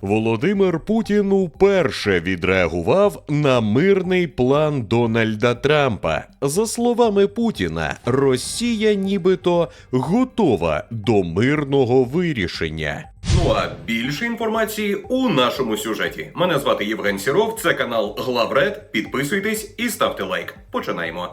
Володимир Путін уперше відреагував на мирний план Дональда Трампа. За словами Путіна, Росія нібито готова до мирного вирішення. Ну а більше інформації у нашому сюжеті. Мене звати Євген Сіров, це канал Главред. Підписуйтесь і ставте лайк. Починаємо.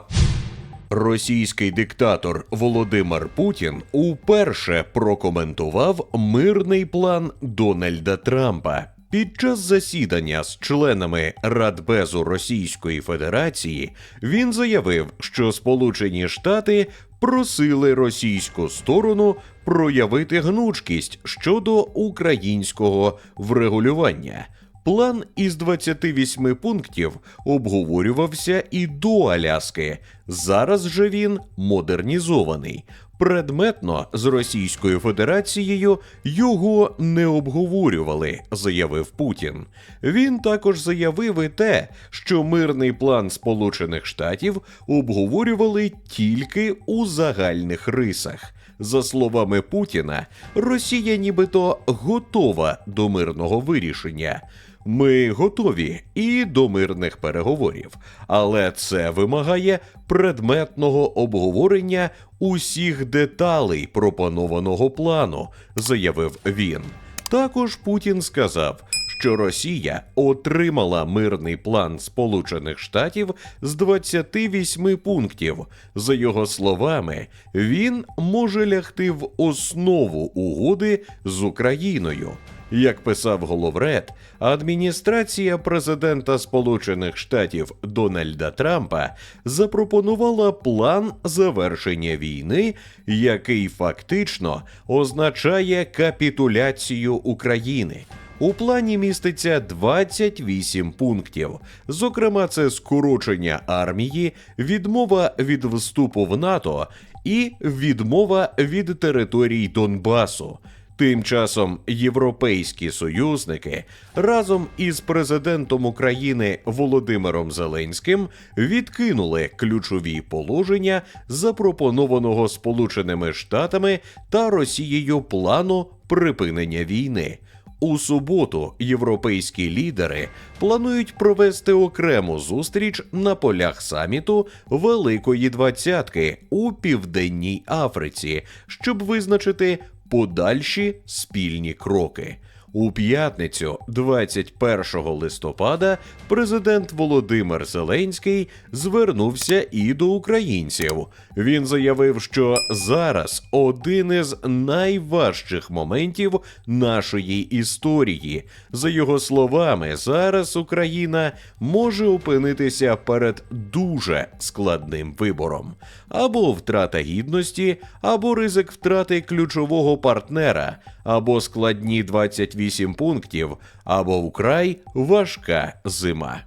Російський диктатор Володимир Путін уперше прокоментував мирний план Дональда Трампа. Під час засідання з членами Радбезу Російської Федерації він заявив, що Сполучені Штати просили російську сторону проявити гнучкість щодо українського врегулювання. План із 28 пунктів обговорювався і до Аляски. Зараз же він модернізований. Предметно з Російською Федерацією його не обговорювали, заявив Путін. Він також заявив і те, що мирний план Сполучених Штатів обговорювали тільки у загальних рисах. За словами Путіна, Росія нібито готова до мирного вирішення. Ми готові і до мирних переговорів, але це вимагає предметного обговорення усіх деталей пропонованого плану, заявив він. Також Путін сказав, що Росія отримала мирний план Сполучених Штатів з 28 пунктів. За його словами, він може лягти в основу угоди з Україною. Як писав Головред, адміністрація президента Сполучених Штатів Дональда Трампа запропонувала план завершення війни, який фактично означає капітуляцію України. У плані міститься 28 пунктів. Зокрема, це скорочення армії, відмова від вступу в НАТО і відмова від територій Донбасу. Тим часом європейські союзники разом із президентом України Володимиром Зеленським відкинули ключові положення запропонованого Сполученими Штатами та Росією плану припинення війни. У суботу європейські лідери планують провести окрему зустріч на полях саміту Великої Двадцятки у Південній Африці, щоб визначити подальші спільні кроки. У п'ятницю, 21 листопада, президент Володимир Зеленський звернувся і до українців. Він заявив, що зараз один із найважчих моментів нашої історії. За його словами, зараз Україна може опинитися перед дуже складним вибором: або втрата гідності, або ризик втрати ключового партнера, або складні 28 пунктів, або вкрай важка зима.